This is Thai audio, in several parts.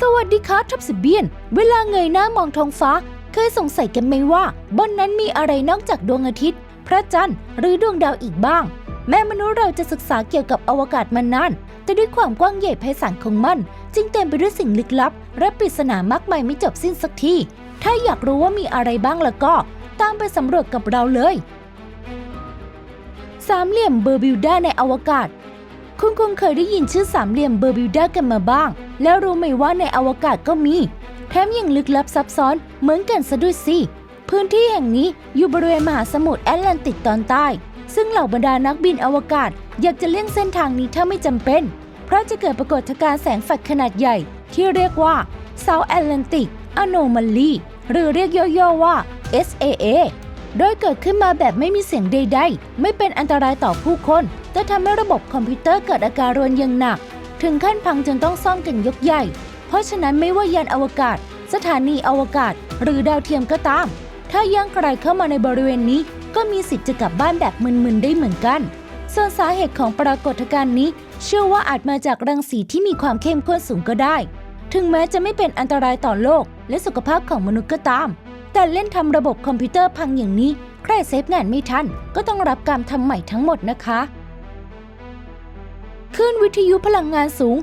สวัสดีครับทับสิเบียน เวลาเงยหน้ามองท้องฟ้า เคยสงสัยกันไหมว่า บนนั้นมีอะไรนอกจากดวงอาทิตย์ พระจันทร์หรือดวงดาวอีกบ้าง แม้มนุษย์เราจะศึกษาเกี่ยวกับอวกาศมานาน แต่ด้วยความกว้างใหญ่ไพศาลของมัน จึงเต็มไปด้วยสิ่งลึกลับและปริศนามากมายไม่จบสิ้นสักที ถ้าอยากรู้ว่ามีอะไรบ้างแล้วก็ ตามไปสำรวจกับเราเลย สามเหลี่ยมเบอร์บิวดาในอวกาศ คุณคงเคยได้ยินชื่อสามเหลี่ยมเบอร์บิวดากันมาบ้าง แล้วรู้ไหมว่าในอวกาศก็มี แถมยังลึกลับซับซ้อนเหมือนกันซะด้วยสิพื้นที่แห่งนี้อยู่บริเวณมหาสมุทรแอตแลนติกตอนใต้ ซึ่งเหล่าบรรดานักบินอวกาศ อยากจะเลี่ยงเส้นทางนี้ถ้าไม่จำเป็น เพราะจะเกิดปรากฏการณ์แสงแฟลชขนาดใหญ่ ที่เรียกว่า South Atlantic Anomaly หรือเรียกย่อๆว่า SAA โดยเกิดขึ้นมาแบบไม่มีเสียงใดๆ ไม่เป็นอันตรายต่อผู้คน แต่ทำให้ระบบคอมพิวเตอร์เกิดอาการรวนอย่างหนัก ถึงขั้นพังจนต้องซ่อมกันยกใหญ่ เพราะฉะนั้นไม่ว่ายานอวกาศ สถานีอวกาศ หรือดาวเทียมก็ตาม ถ้าย่างไกลเข้ามาในบริเวณนี้ ก็มีสิทธิ์จะกลับบ้านแบบมึนๆได้เหมือนกัน ส่วนสาเหตุของปรากฏการณ์นี้ เชื่อว่าอาจมาจากรังสีที่มีความเข้มข้นสูงก็ได้ ถึงแม้จะไม่เป็นอันตรายต่อโลก และสุขภาพของมนุษย์ก็ตาม แต่เล่นทำระบบคอมพิวเตอร์พังอย่างนี้ ใครเซฟงานไม่ทัน ก็ต้องรับการทำใหม่ทั้งหมดนะคะ คลื่นวิทยุพลังงานสูง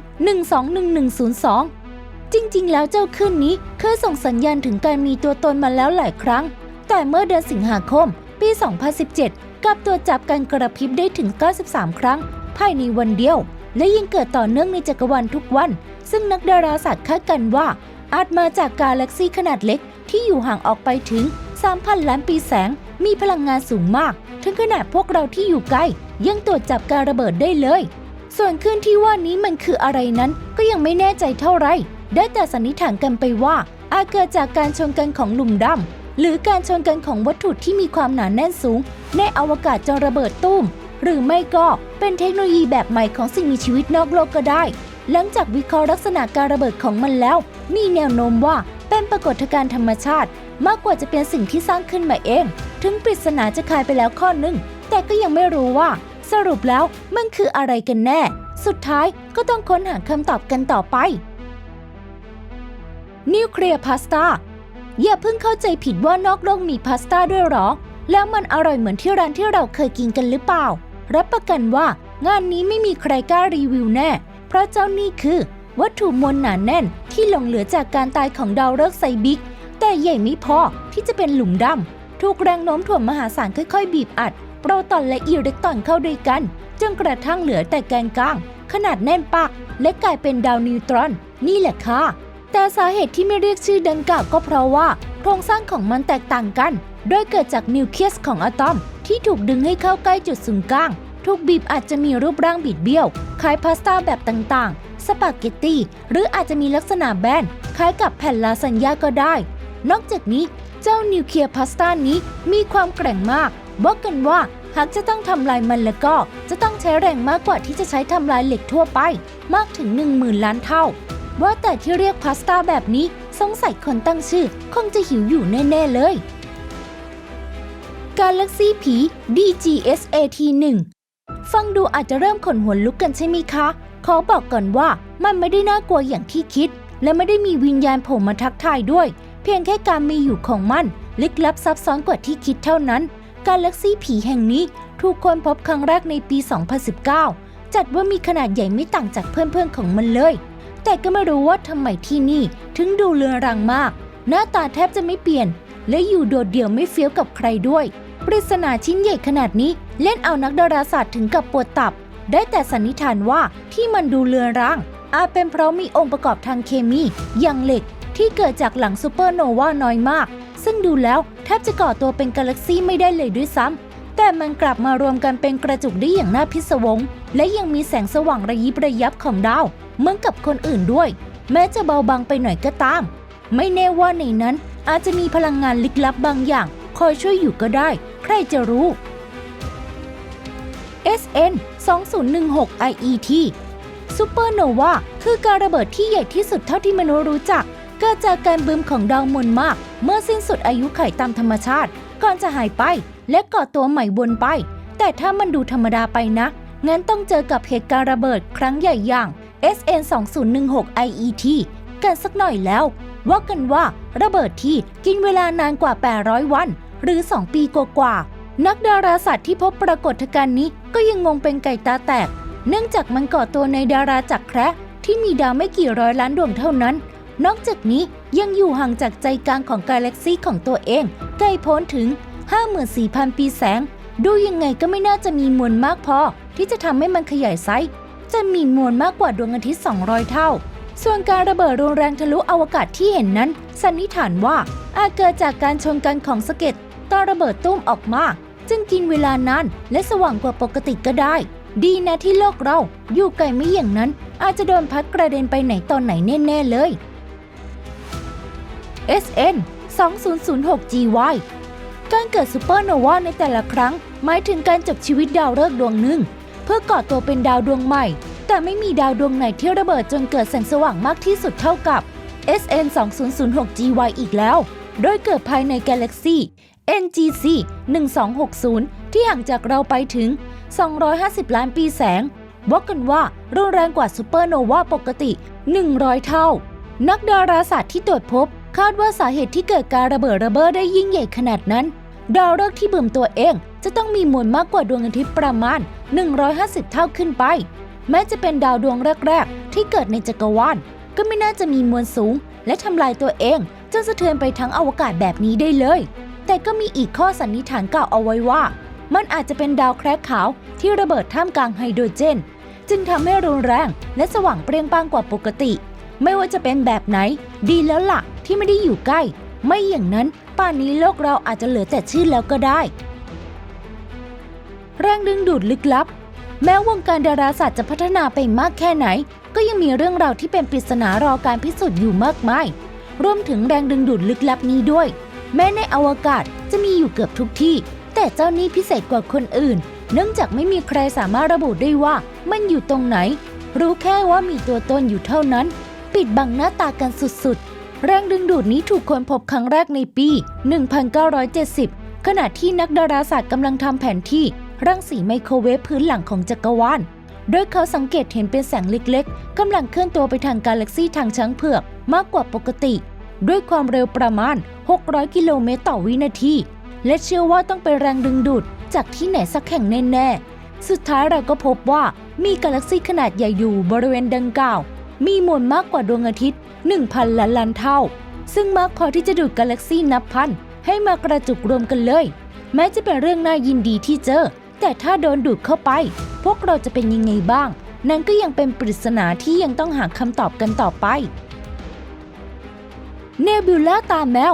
121102 จริงๆ แล้วเจ้าคลื่นนี้เคยส่งสัญญาณถึงการมีตัวตนมาแล้วหลายครั้ง แต่เมื่อเดือนสิงหาคม ปี 2017 กับตัวจับการกระพริบได้ถึง 93 ครั้ง ภายในวันเดียว และยังเกิดต่อเนื่องในจักรวาลทุกวัน ซึ่งนักดาราศาสตร์คาดกันว่า อาจมาจากกาแล็กซีขนาดเล็กที่อยู่ห่างออกไปถึง 3,000 ล้านปีแสง มีพลังงานสูงมาก ถึงขนาดพวกเราที่อยู่ใกล้ยังตรวจจับการระเบิดได้เลย ส่วนคลื่นที่ว่านี้มันคืออะไรนั้นก็ยังไม่แน่ใจเท่าไร ได้แต่สันนิษฐานกันไปว่า อาจเกิดจากการชนกันของหลุมดำหรือการชนกันของวัตถุที่มีความหนาแน่นสูง ในอวกาศจนระเบิดตุ้ม หรือไม่ก็เป็นเทคโนโลยีแบบใหม่ของสิ่งมีชีวิตนอกโลกก็ได้ หลังจากวิเคราะห์ลักษณะการระเบิดของมันแล้ว มีแนวโน้มว่าเป็นปรากฏการณ์ธรรมชาติ มากกว่าจะเป็นสิ่งที่สร้างขึ้นมาเอง ถึงปริศนาจะคลายไปแล้วข้อหนึงแต่ก็ยังไม่รู้ว่า สรุปแล้วมันคืออะไรกันแน่ สุดท้ายก็ต้องค้นหาคำตอบกันต่อไป นิวเคลียร์พาสต้าอย่าเพิ่งเข้าใจผิดว่านอกโลกมีพาสต้าด้วยหรอ แล้วมันอร่อยเหมือนที่ร้านที่เราเคยกินกันหรือเปล่า รับประกันว่างานนี้ไม่มีใครกล้ารีวิวแน่ เพราะเจ้านี่คือ วัตถุมวลหนาแน่นที่หลงเหลือจากการตายของดาวฤกษ์ไซบิก แต่ใหญ่ไม่พอที่จะเป็นหลุมดำถูกแรงโน้มถ่วงมหาศาลค่อย ๆ บีบอัด โปรตอนและอิเล็กตรอนเข้าด้วยกัน จนกระทั่งเหลือแต่แกนกลาง ขนาดแน่นปากและกลายเป็นดาวนิวตรอน นี่แหละค่ะ แต่สาเหตุที่ไม่เรียกชื่อดังกล่าวก็เพราะว่า โครงสร้างของมันแตกต่างกัน โดยเกิดจากนิวเคลียสของอะตอม ที่ถูกดึงให้เข้าใกล้จุดศูนย์กลางถูกบีบอาจจะมีรูปร่างบิดเบี้ยว คล้ายพาสต้าแบบต่างๆ สปาเกตตีหรืออาจจะมีลักษณะแบน คล้ายกับแผ่นลาซานญ่าก็ได้ นอกจากนี้ เจ้านิวเคลียร์พาสต้านี้มีความแกร่งมาก บอกกันว่าหากจะต้องทำลายมันแล้วก็จะต้องใช้แรงมากกว่าที่จะใช้ทำลายเหล็กทั่วไป มากถึง 10,000 ล้านเท่า ว่าแต่ที่เรียกพาสต้าแบบนี้สงสัยคนตั้งชื่อ คงจะหิวอยู่แน่ ๆ เลย Galaxy ผี DGSAT 1 ฟังดูอาจจะเริ่มขนหัวลุกกันใช่ไหมคะ ขอบอกก่อนว่ามันไม่ได้น่ากลัวอย่างที่คิด และไม่ได้มีวิญญาณผล่มาทักทายด้วย เพียงแค่การมีอยู่ของมัน ลึกลับซับซ้อนกว่าที่คิดเท่านั้น กาแล็กซี่ผีแห่งนี้ถูกค้นพบครั้งแรกในปี 2019 จัดว่ามีขนาดใหญ่ไม่ต่างจากเพื่อนๆของมันเลย แต่ก็ไม่รู้ว่าทำไมที่นี่ถึงดูเรือนรังมาก หน้าตาแทบจะไม่เปลี่ยน และอยู่โดดเดี่ยวไม่เฟี้ยวกับใครด้วย ปริศนาชิ้นใหญ่ขนาดนี้เล่นเอานักดาราศาสตร์ถึงกับปวดตับ ได้แต่สันนิษฐานว่าที่มันดูเรือนรังอาจเป็นเพราะมีองค์ประกอบทางเคมีอย่างเหล็กที่เกิดจากหลังซูเปอร์โนวาน้อยมาก ซึ่งดูแล้วแทบจะก่อตัวเป็นกาแล็กซี่ไม่ได้เลยด้วยซ้ำ แต่มันกลับมารวมกันเป็นกระจุกได้อย่างน่าพิศวง และยังมีแสงสว่างระยิบระยับของดาวเหมือนกับคนอื่นด้วย แม้จะเบาบางไปหน่อยก็ตาม ไม่แน่ว่าในนั้นอาจจะมีพลังงานลึกลับบางอย่าง คอยช่วยอยู่ก็ได้ ใครจะรู้ SN 2016 IET ซูเปอร์โนวาคือการระเบิดที่ใหญ่ที่สุดเท่าที่มนุษย์รู้จัก เกิดจากการบึมของดาวมวลมาก เมื่อสิ้นสุดอายุไขตามธรรมชาติ ก่อนจะหายไปและก่อตัวใหม่วนไป แต่ถ้ามันดูธรรมดาไปนะ งั้นต้องเจอกับเหตุการณ์ระเบิดครั้งใหญ่อย่าง SN 2016 IET กันสักหน่อยแล้ว ว่ากันว่าระเบิดที่กินเวลานานกว่า 800 วัน หรือ 2 ปีกว่าๆนักดาราศาสตร์ที่พบปรากฏการณ์นี้ก็ยังงงเป็นไก่ตาแตก เนื่องจากมันก่อตัวในดาราจักรแคระที่มีดาวไม่กี่ร้อยล้านดวงเท่านั้น นอกจากนี้ยังอยู่ห่างจากใจกลางของกาแล็กซีของตัวเองไกลพ้นถึง 54,000 ปีแสง ดูยังไงก็ไม่น่าจะมีมวลมากพอ ที่จะทำให้มันขยายไซส์จะมีมวลมากกว่าดวงอาทิตย์ 200 เท่า ส่วนการระเบิดรุนแรงทะลุอวกาศที่เห็นนั้น สันนิษฐานว่าอาจเกิดจากการชนกันของสะเก็ดตอนระเบิดตุ้มออกมา จึงกินเวลานานและสว่างกว่าปกติก็ได้ ดีนะที่โลกเราอยู่ไกลไม่อย่างนั้น อาจจะโดนพัดกระเด็นไปไหนตอนไหนแน่ ๆ เลย SN 2006 GY การเกิดซูเปอร์โนวาในแต่ละครั้ง หมายถึงการจบชีวิตดาวฤกษ์ดวงหนึ่ง เพื่อก่อตัวเป็นดาวดวงใหม่ แต่ไม่มีดาวดวงไหนที่ระเบิดจนเกิดแสงสว่างมากที่สุดเท่ากับ SN 2006 GY อีกแล้ว โดยเกิดภายในกาแล็กซี NGC 1260 ที่ห่างจากเราไปถึง 250 ล้านปีแสงว่ากันว่ารุนแรงกว่าซูเปอร์โนวาปกติ 100 เท่า นักดาราศาสตร์ที่ตรวจพบ คาดว่าสาเหตุที่เกิดการระเบิดระเบ้อได้ยิ่งใหญ่ขนาดนั้น ดาวฤกษ์ที่บึมตัวเองจะต้องมีมวลมากกว่าดวงอาทิตย์ประมาณ 150 เท่าขึ้นไป แม้จะเป็นดาวดวงแรก ๆ ที่เกิดในจักรวาลก็ไม่น่าจะมีมวลสูง และทำลายตัวเองจนสะเทือนไปทั้งอวกาศแบบนี้ได้เลย แต่ก็มีอีกข้อสันนิษฐานกล่าวเอาไว้ว่า มันอาจจะเป็นดาวแคระขาวที่ระเบิดท่ามกลางไฮโดรเจน จึงทำให้รุนแรงและสว่างเปรี้ยงป้างกว่าปกติ ไม่ว่าจะเป็นแบบไหน ดีแล้วล่ะ ที่ไม่ได้อยู่ใกล้ ไม่อย่างนั้นป่านนี้โลกเราอาจจะเหลือแต่ชื่อแล้วก็ได้ แรงดึงดูดลึกลับ แม้วงการดาราศาสตร์จะพัฒนาไปมากแค่ไหน ก็ยังมีเรื่องราวที่เป็นปริศนารอการพิสูจน์อยู่มากมาย รวมถึงแรงดึงดูดลึกลับนี้ด้วย แม้ในอวกาศจะมีอยู่เกือบทุกที่ แต่เจ้านี้พิเศษกว่าคนอื่น เนื่องจากไม่มีใครสามารถระบุได้ว่ามันอยู่ตรงไหน รู้แค่ว่ามีตัวตนอยู่เท่านั้น ปิดบังหน้าตากันสุดๆ แรงดึงดูดนี้ถูกค้นพบครั้งแรกในปี 1970 ขณะที่นักดาราศาสตร์กำลังทำแผนที่รังสีไมโครเวฟพื้นหลังของจักรวาล โดยเขาสังเกตเห็นเป็นแสงเล็กๆ กำลังเคลื่อนตัวไปทางกาแล็กซีทางช้างเผือกมากกว่าปกติ ด้วยความเร็วประมาณ 600 กิโลเมตรต่อวินาที และเชื่อว่าต้องเป็นแรงดึงดูดจากที่ไหนสักแห่งแน่ๆ สุดท้ายเราก็พบว่ามีกาแล็กซีขนาดใหญ่อยู่บริเวณดังกล่าว มีมวลมากกว่าดวงอาทิตย์ 1,000 ล้านล้านเท่า ซึ่งมากพอที่จะดูดกาแล็กซีนับพันให้มากระจุกรวมกันเลย แม้จะเป็นเรื่องน่ายินดีที่เจอ แต่ถ้าโดนดูดเข้าไป พวกเราจะเป็นยังไงบ้าง นั่นก็ยังเป็นปริศนาที่ยังต้องหาคำตอบกันต่อไป เนบิวล่าตาแมว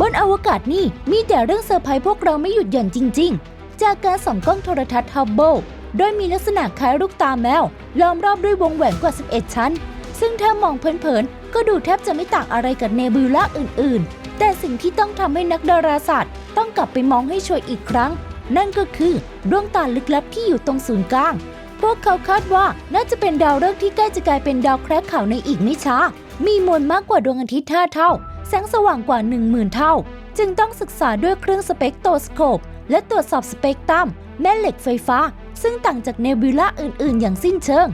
บนอวกาศนี่มีแต่เรื่องเซอร์ไพรส์พวกเราไม่หยุดหย่อนจริง ๆ จากการส่องกล้องโทรทัศน์ฮับเบิลโดยมีลักษณะคล้ายลูกตาแมวล้อมรอบด้วยวงแหวนกว่า 11 ชั้น ซึ่งถ้ามองเผินๆ ก็ดูแทบจะไม่ต่างอะไรกับเนบิวล่าอื่นๆ แต่สิ่งที่ต้องทำให้นักดาราศาสตร์ ต้องกลับไปมองให้ช่วยอีกครั้ง นั่นก็คือดวงตาลึกลับที่อยู่ตรงศูนย์กลาง พวกเขาคาดว่าน่าจะเป็นดาวฤกษ์ที่ใกล้จะกลายเป็นดาวแคระขาวในอีกไม่ช้า มีมวลมากกว่าดวงอาทิตย์5เท่า แสงสว่างกว่า 10,000 เท่า จึงต้องศึกษาด้วยเครื่องสเปกโตสโคป และตรวจสอบสเปกตรัมแม่เหล็กไฟฟ้า ซึ่งต่างจากเนบิวล่าอื่น ๆ อย่างสิ้นเชิง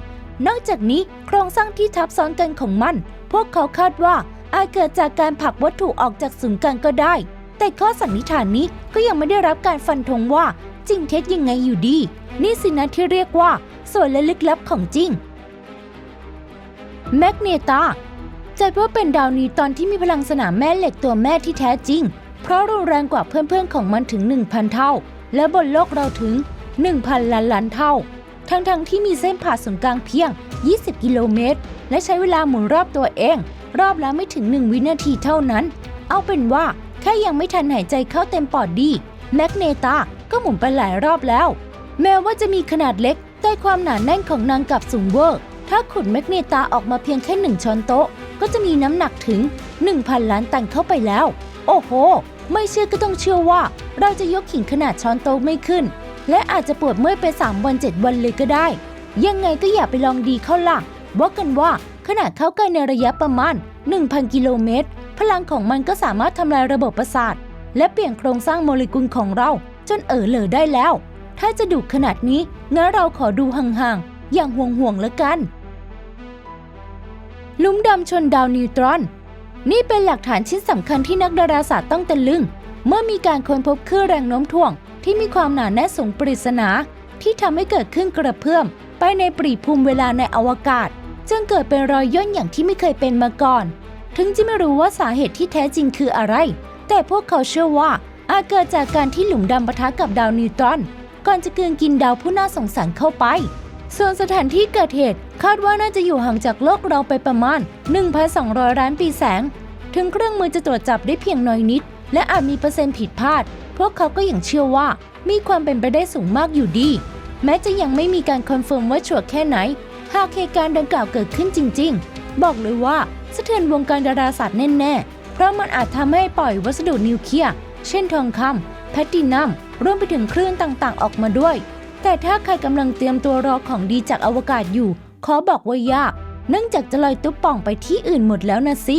นอกจากนี้โครงสร้างที่ทับซ้อนกันของมัน พวกเขาคาดว่าอาจเกิดจากการผลักวัตถุออกจากศูนย์กลางก็ได้ แต่ข้อสันนิษฐานนี้ก็ยังไม่ได้รับการฟันธงว่าจริงเท็จยังไงอยู่ดี นี่สินะที่เรียกว่า ส่วนและลึกลับของจริง แมกเนตาจัดว่าเป็นดาวนี้ตอนที่มีพลังสนามแม่เหล็กตัวแม่ที่แท้จริง เพราะรุนแรงกว่าเพื่อนๆของมันถึง 1,000 เท่า และบนโลกเราถึง 1,000 ล้านล้านเท่า ทั้งๆที่มีเส้นผ่าศูนย์กลางเพียง 20 กิโลเมตร และใช้เวลาหมุนรอบตัวเอง รอบละไม่ถึง 1 วินาทีเท่านั้น เอาเป็นว่าแค่ยังไม่ทันหายใจเข้าเต็มปอดดี แมกเนตาก็หมุนไปหลายรอบแล้ว แม้ว่าจะมีขนาดเล็ก แต่ความหนาแน่นของนางกลับสูงเวอร์ ถ้าขุดแมกเนตาออกมาเพียงแค่หนึ่งช้อนโต๊ะ ก็จะมีน้ำหนักถึง 1,000 ล้านตันเข้าไปแล้ว โอ้โห ไม่เชื่อก็ต้องเชื่อว่า เราจะยกขิงขนาดช้อนโต๊ะไม่ขึ้น และอาจจะปวดเมื่อยไป 3 วัน 7 วันเลยก็ได้ ยังไงก็อย่าไปลองดีเข้าล่ะบอกกันว่าขนาดเข้าใกล้ในระยะประมาณ 1,000 กิโลเมตร พลังของมันก็สามารถทำลายระบบประสาท และเปลี่ยนโครงสร้างโมเลกุลของเรา จนเอ๋อเหลอได้แล้ว ถ้าจะดุขนาดนี้งั้นเราขอดูห่างๆ อย่างห่วงๆแล้วกันลุมดำชนดาวนิวตรอน นี่เป็นหลักฐานชิ้นสำคัญที่นักดาราศาสตร์ต้องตะลึง เมื่อมีการค้นพบคลื่นแรงโน้มถ่วง ที่มีความหนาแน่นสูงปริศนา ที่ทำให้เกิดขึ้นกระเพื่อม ไปในปริภูมิเวลาในอวกาศ จึงเกิดเป็นรอยย่นอย่างที่ไม่เคยเป็นมาก่อน ถึงจะไม่รู้ว่าสาเหตุที่แท้จริงคืออะไร แต่พวกเขาเชื่อว่าอาจเกิดจากการที่หลุมดำปะทะกับดาวนิวตรอน ก่อนจะกลืนกินดาวผู้น่าสงสารเข้าไป ส่วนสถานที่เกิดเหตุคาดว่าน่าจะอยู่ห่างจากโลกเราไปประมาณ 1,200 ล้านปีแสง ถึงเครื่องมือจะตรวจจับได้เพียงน้อยนิด และอาจมีเปอร์เซ็นต์ผิดพลาด พวกเขาก็ยังเชื่อว่ามีความเป็นไปได้สูงมากอยู่ดี แม้จะยังไม่มีการคอนเฟิร์มว่าชัวร์แค่ไหน หากเหตุการณ์ดังกล่าวเกิดขึ้นจริง ๆ บอกเลยว่าสะเทือนวงการดาราศาสตร์แน่ๆ เพราะมันอาจทำให้ปล่อยวัสดุนิวเคลียร์ เช่นทองคำแพลตตินัม รวมไปถึงคลื่นต่างๆ ออกมาด้วย แต่ถ้าใครกำลังเตรียมตัวรอของดีจากอวกาศอยู่ ขอบอกว่ายาก เนื่องจากจะลอยตุ๊บป่องไปที่อื่นหมดแล้วนะสิ